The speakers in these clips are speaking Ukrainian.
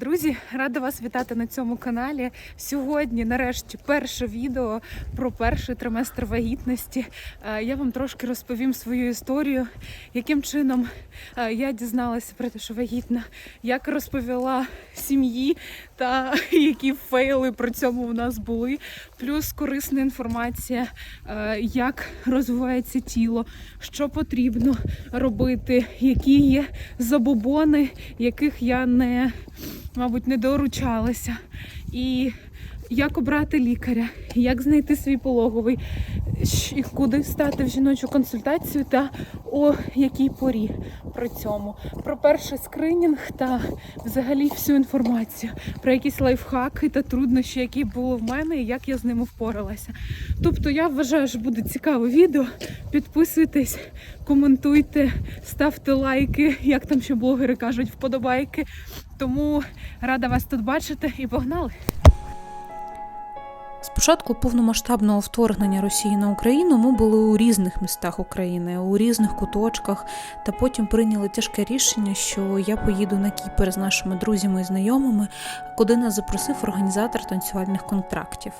Друзі, рада вас вітати на цьому каналі. Сьогодні, нарешті, перше відео про перший триместр вагітності. Е, Я вам трошки розповім свою історію, яким чином е, я дізналася про те, що вагітна, як розповіла сім'ї та які фейли при цьому у нас були. Плюс корисна інформація, е, як розвивається тіло, що потрібно робити, які є забобони, яких я не мабуть, не доручалася. І як обрати лікаря, як знайти свій пологовий, куди стати в жіночу консультацію та о якій порі при цьому. Про перший скринінг та взагалі всю інформацію, про якісь лайфхаки та труднощі, які були в мене, і як я з ними впоралася. Тобто я вважаю, що буде цікаве відео. Підписуйтесь, коментуйте, ставте лайки, як там ще блогери кажуть, вподобайки. Тому рада вас тут бачити і погнали! З початку повномасштабного вторгнення Росії на Україну ми були у різних містах України, у різних куточках, та потім прийняли тяжке рішення, що я поїду на Кіпр з нашими друзями і знайомими, куди нас запросив організатор танцювальних контрактів.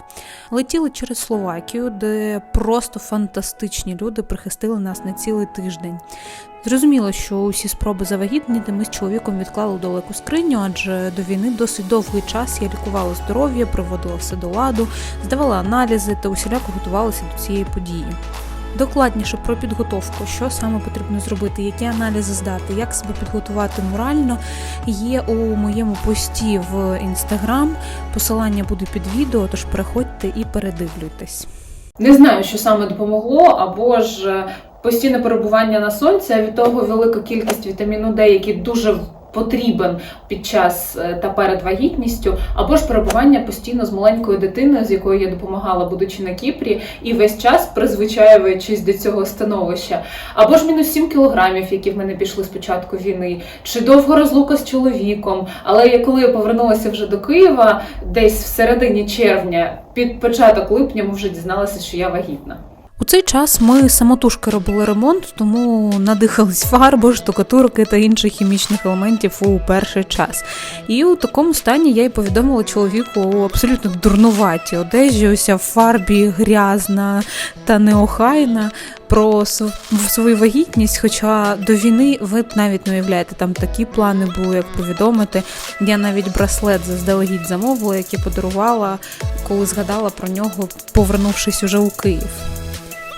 Летіли через Словакію, де просто фантастичні люди прихистили нас на цілий тиждень. Зрозуміло, що усі спроби завагітніти ми з чоловіком відклали далеку скриню, адже до війни досить довгий час я лікувала здоров'я, приводила все до ладу, здавала аналізи та усіляко готувалася до цієї події. Докладніше про підготовку, що саме потрібно зробити, які аналізи здати, як себе підготувати морально, є у моєму пості в інстаграм. Посилання буде під відео, тож переходьте і передивлюйтесь. Не знаю, що саме допомогло, або ж постійне перебування на сонці, а від того велика кількість вітаміну Д, який дуже потрібен під час е, та перед вагітністю, або ж перебування постійно з маленькою дитиною, з якою я допомагала, будучи на Кіпрі, і весь час призвичаюючись до цього становища, або ж мінус 7 кілограмів, які в мене пішли з початку війни, чи довго розлука з чоловіком. Але я коли я повернулася вже до Києва, десь в середині червня, під початок липня, ми вже дізналися, що я вагітна. У цей час ми самотужки робили ремонт, тому надихались фарби, штукатурки та інших хімічних елементів у перший час. І у такому стані я й повідомила чоловіку у абсолютно дурнуватій одежі, уся в фарбі грязна та неохайна. Про свою вагітність, хоча до війни ви б навіть не уявляєте, там такі плани були, як повідомити. Я навіть браслет заздалегідь замовила, який подарувала, коли згадала про нього, повернувшись уже у Київ.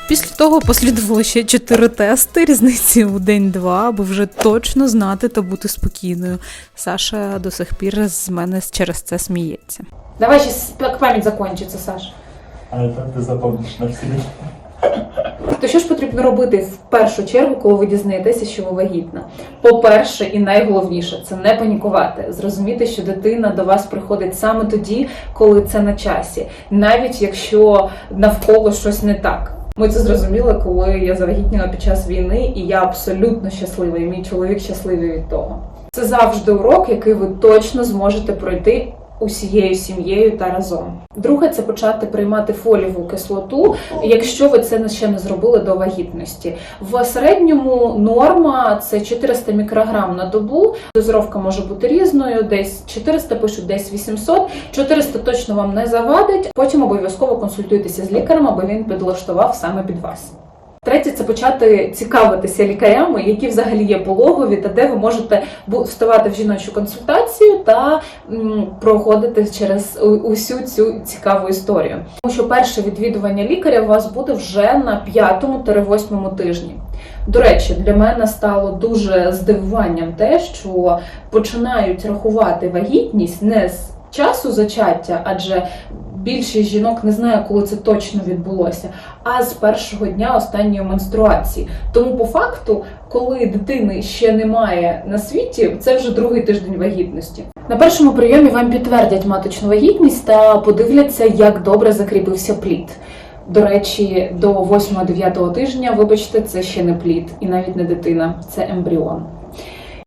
Після того послідувало ще чотири тести різниці у день-два, аби вже точно знати та бути спокійною. Саша до сих пір з мене через це сміється. Давай как память закончится, Саш. А это ты запомнишь на жизнь. То що ж потрібно робити в першу чергу, коли ви дізнаєтеся, що ви вагітна? По-перше, і найголовніше це не панікувати, зрозуміти, що дитина до вас приходить саме тоді, коли це на часі, навіть якщо навколо щось не так. Ми це зрозуміли, коли я завагітніла під час війни, і я абсолютно щаслива, і мій чоловік щасливий від того. Це завжди урок, який ви точно зможете пройти усією сім'єю та разом. Друге, це почати приймати фолієву кислоту, якщо ви це ще не зробили до вагітності. В середньому норма це 400 мікрограм на добу. Дозировка може бути різною, десь 400 пишуть, десь 800. 400 точно вам не завадить. Потім обов'язково консультуйтеся з лікарем, аби він підлаштував саме під вас. Третє це почати цікавитися лікарями, які взагалі є пологові, та де ви можете вставати в жіночу консультацію та проходити через усю цю цікаву історію. Тому що перше відвідування лікаря у вас буде вже на п'ятому-восьмому тижні. До речі, для мене стало дуже здивуванням те, що починають рахувати вагітність не з часу зачаття, адже більшість жінок не знає, коли це точно відбулося, а з першого дня останньої менструації. Тому, по факту, коли дитини ще немає на світі, це вже другий тиждень вагітності. На першому прийомі вам підтвердять маточну вагітність та подивляться, як добре закріпився плід. До речі, до 8-9 тижня, вибачте, це ще не плід і навіть не дитина, це ембріон.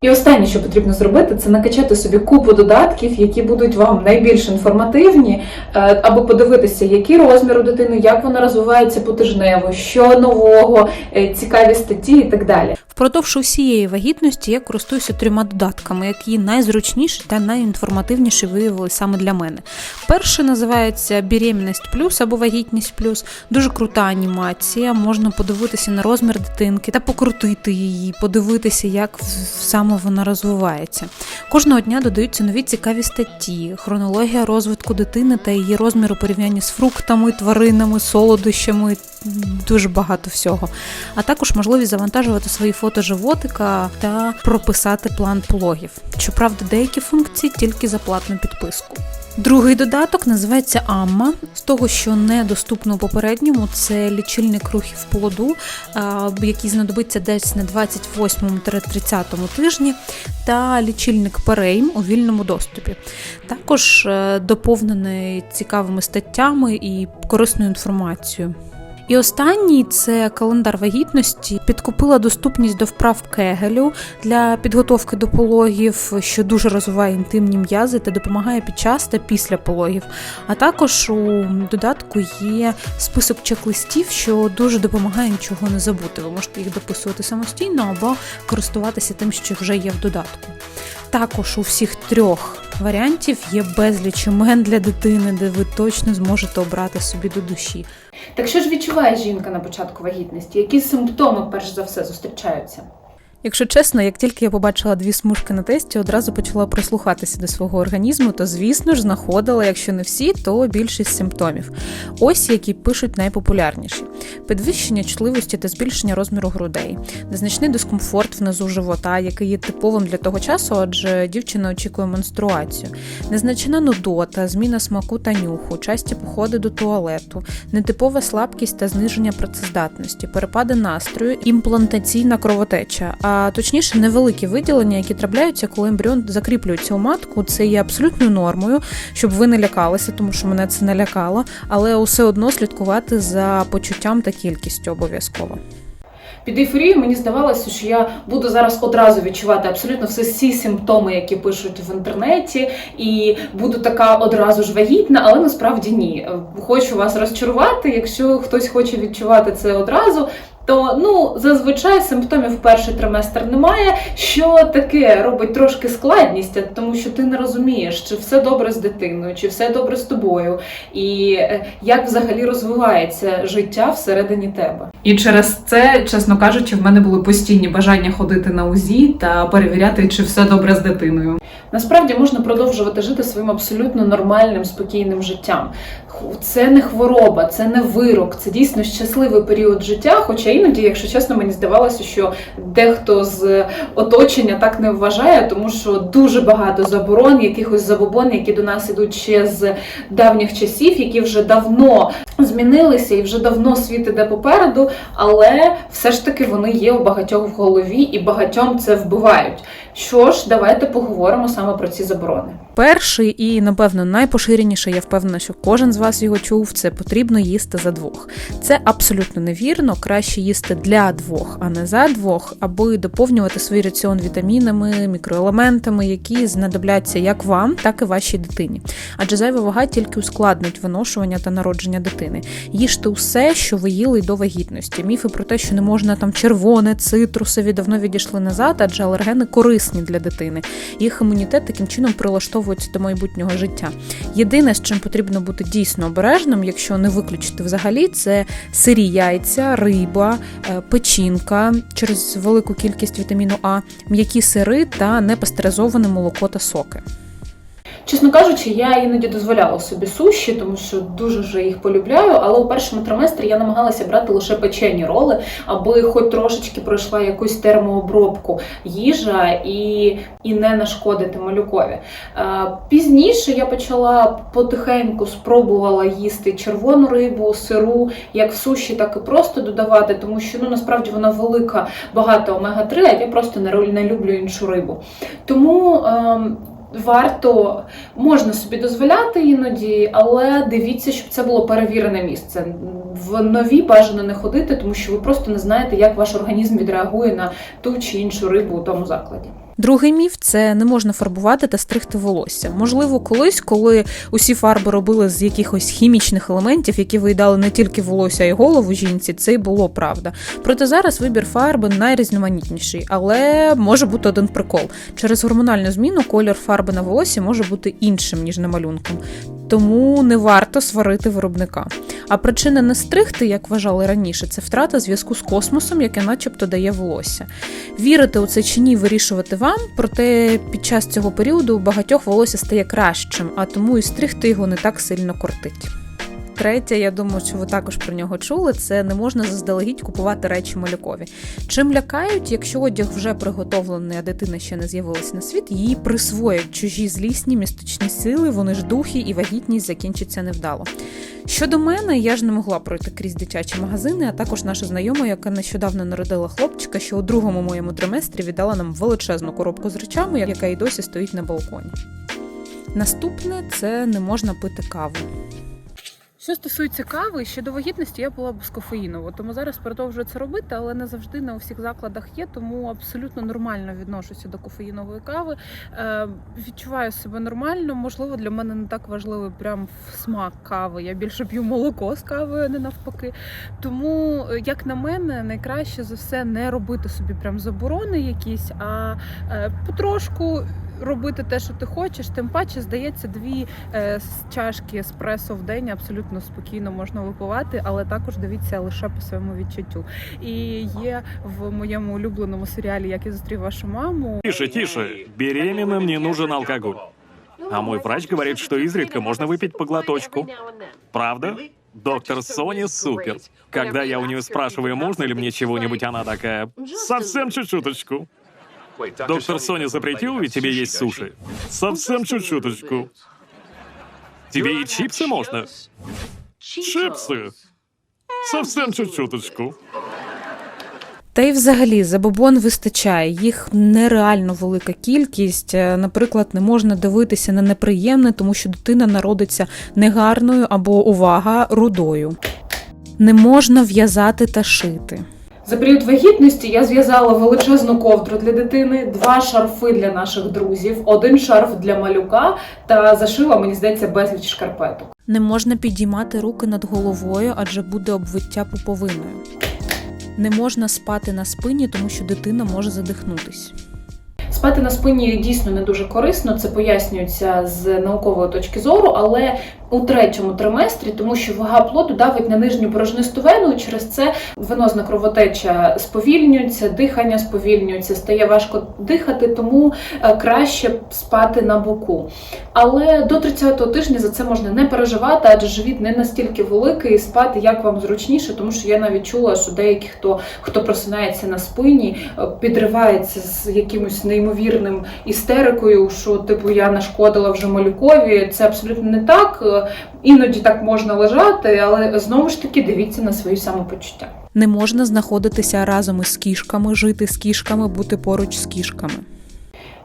І останнє, що потрібно зробити, це накачати собі купу додатків, які будуть вам найбільш інформативні, е, аби подивитися, який розмір у дитини, як вона розвивається потижнево, що нового, е, цікаві статті і так далі. Впродовж усієї вагітності я користуюся трьома додатками, які найзручніші та найінформативніші виявили саме для мене. Перший називається Беременність плюс або вагітність плюс. Дуже крута анімація. Можна подивитися на розмір дитинки та покрутити її, подивитися, як в- вона розвивається. Кожного дня додаються нові цікаві статті, хронологія розвитку дитини та її розміру у порівнянні з фруктами, тваринами, солодощами. Дуже багато всього а також можливість завантажувати свої фото животика та прописати план пологів. Щоправда, деякі функції тільки за платну підписку. Другий додаток називається Амма. З того, що недоступно попередньому, це лічильник рухів плоду, який знадобиться десь на 28-30 тижні, та лічильник Перейм у вільному доступі. Також е, доповнений цікавими статтями і корисною інформацією. І останній це календар вагітності. Підкупила доступність до вправ Кегелю для підготовки до пологів, що дуже розвиває інтимні м'язи та допомагає під час та після пологів. А також у додатку є список чек-листів, що дуже допомагає нічого не забути. Ви можете їх дописувати самостійно або користуватися тим, що вже є в додатку. Також у всіх трьох варіантів є безліч імен для дитини, де ви точно зможете обрати собі до душі. Так що ж відчуває жінка на початку вагітності? Які симптоми перш за все зустрічаються? Якщо чесно, як тільки я побачила дві смужки на тесті, одразу почала прислухатися до свого організму, то звісно ж знаходила, якщо не всі, то більшість симптомів. Ось які пишуть найпопулярніші: підвищення чутливості та збільшення розміру грудей, незначний дискомфорт внизу живота, який є типовим для того часу, адже дівчина очікує менструацію, незначна нудота, зміна смаку та нюху, часті походи до туалету, нетипова слабкість та зниження працездатності, перепади настрою, імплантаційна кровотеча, а точніше невеликі виділення, які трапляються, коли ембріон закріплюється у матку. Це є абсолютною нормою, щоб ви не лякалися, тому що мене це не лякало, але усе одно слідкувати за почуттям та кількістю обов'язково. Під ейфорією мені здавалося, що я буду зараз одразу відчувати абсолютно всі всі симптоми, які пишуть в інтернеті, і буду така одразу ж вагітна, але насправді ні. Хочу вас розчарувати. Якщо хтось хоче відчувати це одразу. То ну зазвичай симптомів перший триместр немає. Що таке робить трошки складність, тому що ти не розумієш, чи все добре з дитиною, чи все добре з тобою, і е, як взагалі розвивається життя всередині тебе. І через це, чесно кажучи, в мене були постійні бажання ходити на УЗІ та перевіряти, чи все добре з дитиною. Насправді можна продовжувати жити своїм абсолютно нормальним, спокійним життям. Це не хвороба, це не вирок, це дійсно щасливий період життя. Хоча іноді, якщо чесно, мені здавалося, що дехто з оточення так не вважає, тому що дуже багато заборон, якихось забобон, які до нас ідуть ще з давніх часів, які вже давно змінилися і вже давно світ іде попереду, але все ж таки вони є у багатьох в голові і багатьом це вбивають. Що ж, давайте поговоримо саме про ці заборони. Перший і, напевно, найпоширеніший, я впевнена, що кожен з вас його чув, це потрібно їсти за двох. Це абсолютно невірно. Краще їсти для двох, а не за двох, аби доповнювати свій раціон вітамінами, мікроелементами, які знадобляться як вам, так і вашій дитині. Адже зайва вага тільки ускладнить виношування та народження дитини. Їжте усе, що ви їли до вагітності. Міфи про те, що не можна там червоне, цитрусові, давно відійшли назад, адже алергени корисні для дитини. Їх імунітет таким чином прилаштовується до майбутнього життя. Єдине, з чим потрібно бути дійсно обережним, якщо не виключити взагалі, це сирі яйця, риба, е, печінка через велику кількість вітаміну А, м'які сири та непастеризоване молоко та соки. Чесно кажучи, я іноді дозволяла собі суші, тому що дуже вже їх полюбляю. Але у першому триместрі я намагалася брати лише печені роли, аби хоч трошечки пройшла якусь термообробку їжа і, і не нашкодити малюкові. Е, Пізніше я почала потихеньку спробувала їсти червону рибу, сиру, як в суші, так і просто додавати, тому що ну насправді вона велика, багато омега-3, а я просто не люблю іншу рибу. Тому. ем, Варто можна собі дозволяти іноді, але дивіться, щоб це було перевірене місце. В нові бажано не ходити, тому що ви просто не знаєте, як ваш організм відреагує на ту чи іншу рибу у тому закладі. Другий міф це не можна фарбувати та стригти волосся. Можливо, колись, коли усі фарби робили з якихось хімічних елементів, які виїдали не тільки волосся, а й голову жінці, це й було правда. Проте зараз вибір фарби найрізноманітніший, але може бути один прикол. Через гормональну зміну колір фарби на волосі може бути іншим ніж на малюнком. Тому не варто сварити виробника. А причина не стригти, як вважали раніше, це втрата зв'язку з космосом, яке начебто дає волосся. Вірити у це чи ні, вирішувати вам, проте під час цього періоду у багатьох волосся стає кращим, а тому і стригти його не так сильно кортить. Третє, я думаю, що ви також про нього чули, це не можна заздалегідь купувати речі малюкові. Чим лякають, якщо одяг вже приготовлений, а дитина ще не з'явилася на світ, її присвоять чужі злісні містичні сили, вони ж духи, і вагітність закінчиться невдало. Щодо мене, я ж не могла пройти крізь дитячі магазини, а також наша знайома, яка нещодавно народила хлопчика, що у другому моєму триместрі віддала нам величезну коробку з речами, яка і досі стоїть на балконі. Наступне це не можна пити каву. Що стосується кави, ще до вагітності я була безкофеїнова, тому зараз продовжую це робити, але не завжди на усіх закладах є, тому абсолютно нормально відношуся до кофеїнової кави. Е, відчуваю себе нормально. Можливо, для мене не так важливий прям смак кави. Я більше п'ю молоко з кавою, а не навпаки. Тому, як на мене, найкраще за все не робити собі прям заборони якісь, а е, потрошку. Робити те, що ти хочеш, тим паче здається, дві е, чашки еспресо в день абсолютно спокійно можна випивати, але також дивіться лише по своєму відчуттю. І є в моєму улюбленому серіалі Як я зустрів вашу маму. Тише, тише. Беременным не нужен алкоголь. А мой врач говорит, что изредка можно выпить по глоточку. Правда? Доктор Сони супер. Когда я у нее спрашиваю, можно ли мне чего-нибудь, она такая, совсем чуть-чуточку. Доктор Соня запретил ведь тебе есть суши? Совсем чуть-чуточку. Тебе и чипсы можно? Чипсы? Совсем чуть-чуточку. Та й взагалі забобон вистачає, їх нереально велика кількість. Е, Наприклад, не можна дивитися на неприємне, тому що дитина народиться негарною або увага рудою. Не можна в'язати та шити. За період вагітності я зв'язала величезну ковдру для дитини, два шарфи для наших друзів, один шарф для малюка та зашила, мені здається, безліч шкарпеток. Не можна підіймати руки над головою, адже буде обвиття пуповиною. Не можна спати на спині, тому що дитина може задихнутись. Спати на спині дійсно не дуже корисно, це пояснюється з наукової точки зору, але у третьому триместрі, тому що вага плоду давить на нижню порожнисту вену, і через це венозна кровотеча сповільнюється, дихання сповільнюється, стає важко дихати, тому е, краще спати на боку. Але до 30-го тижня за це можна не переживати, адже живіт не настільки великий, і спати як вам зручніше, тому що я навіть чула, що деякі хто хто просинається на спині, е, підривається з якимось неймовірним істерикою, що типу я нашкодила вже малюкові. Це абсолютно не так. Іноді так можна лежати, але знову ж таки дивіться на свої самопочуття. Не можна знаходитися разом із кішками, жити з кішками, бути поруч з кішками.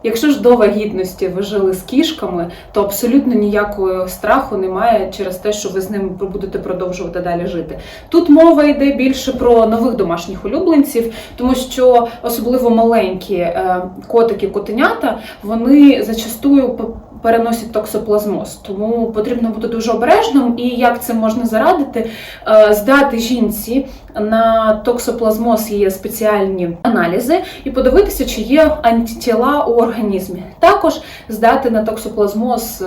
Якщо ж до вагітності ви жили з кішками, то абсолютно ніякого страху немає через те, що ви з ними будете продовжувати далі жити. Тут мова йде більше про нових домашніх улюбленців, тому що особливо маленькі е, котики, котенята, вони зачастую переносять токсоплазмоз, тому потрібно бути дуже обережним. І як це можна зарадити? Е, Здати жінці на токсоплазмоз є спеціальні аналізи і подивитися, чи є антитіла у організмі. Також здати на токсоплазмоз.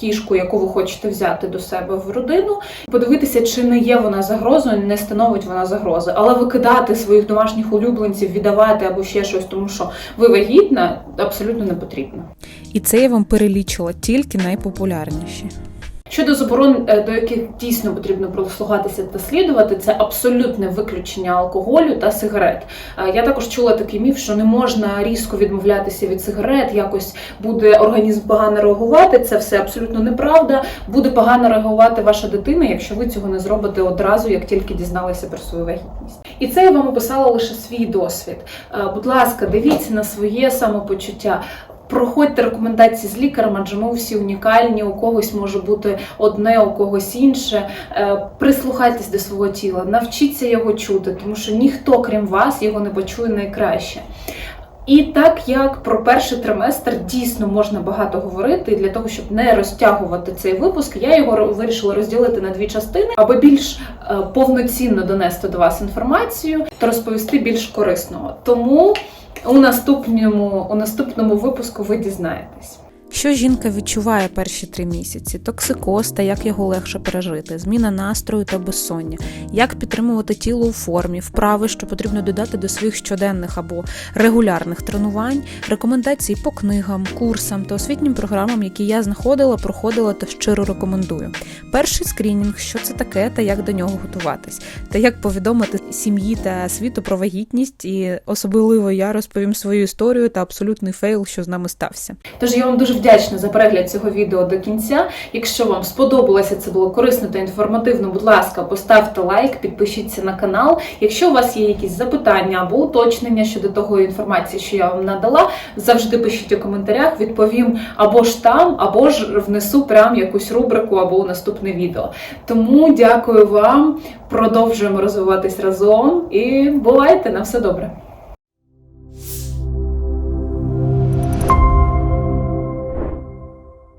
Кішку, яку ви хочете взяти до себе в родину, подивитися, чи не є вона загрозою, не становить вона загрози. Але викидати своїх домашніх улюбленців, віддавати або ще щось, тому що ви вагітна, абсолютно не потрібно. І це я вам перелічила тільки найпопулярніші. Щодо заборон, е, до яких дійсно потрібно прислухатися та слідувати, це абсолютне виключення алкоголю та сигарет. Е, Я також чула такий міф, що не можна різко відмовлятися від сигарет, якось буде організм погано реагувати. Це все абсолютно неправда. Буде погано реагувати ваша дитина, якщо ви цього не зробите одразу, як тільки дізналися про свою вагітність. І це я вам описала лише свій досвід. Е, Будь ласка, дивіться на своє самопочуття. Проходьте рекомендації з лікарем, адже ми всі унікальні. У когось може бути одне, у когось інше. Е, Прислухайтесь до свого тіла, навчіться його чути, тому що ніхто, крім вас, його не почує найкраще. І так як про перший триместр дійсно можна багато говорити, для того, щоб не розтягувати цей випуск, я його вирішила розділити на дві частини, аби більш е, повноцінно донести до вас інформацію та розповісти більш корисного. Тому у наступному, у наступному випуску ви дізнаєтесь. Що жінка відчуває перші три місяці? Токсикоз та як його легше пережити, зміна настрою та безсоння, як підтримувати тіло у формі, вправи, що потрібно додати до своїх щоденних або регулярних тренувань, рекомендації по книгам, курсам та освітнім програмам, які я знаходила, проходила та щиро рекомендую. Перший скринінг, що це таке та як до нього готуватись, та як повідомити сім'ї та світу про вагітність, і особливо я розповім свою історію та абсолютний фейл, що з нами стався. Тож я вам дуже вдячна за перегляд цього відео до кінця. Якщо вам сподобалося, це було корисно та інформативно, будь ласка, поставте лайк, підпишіться на канал. Якщо у вас є якісь запитання або уточнення щодо того інформації, що я вам надала, завжди пишіть у коментарях, відповім або ж там, або ж внесу прям якусь рубрику або у наступне відео. Тому дякую вам, продовжуємо розвиватись разом і бувайте на все добре.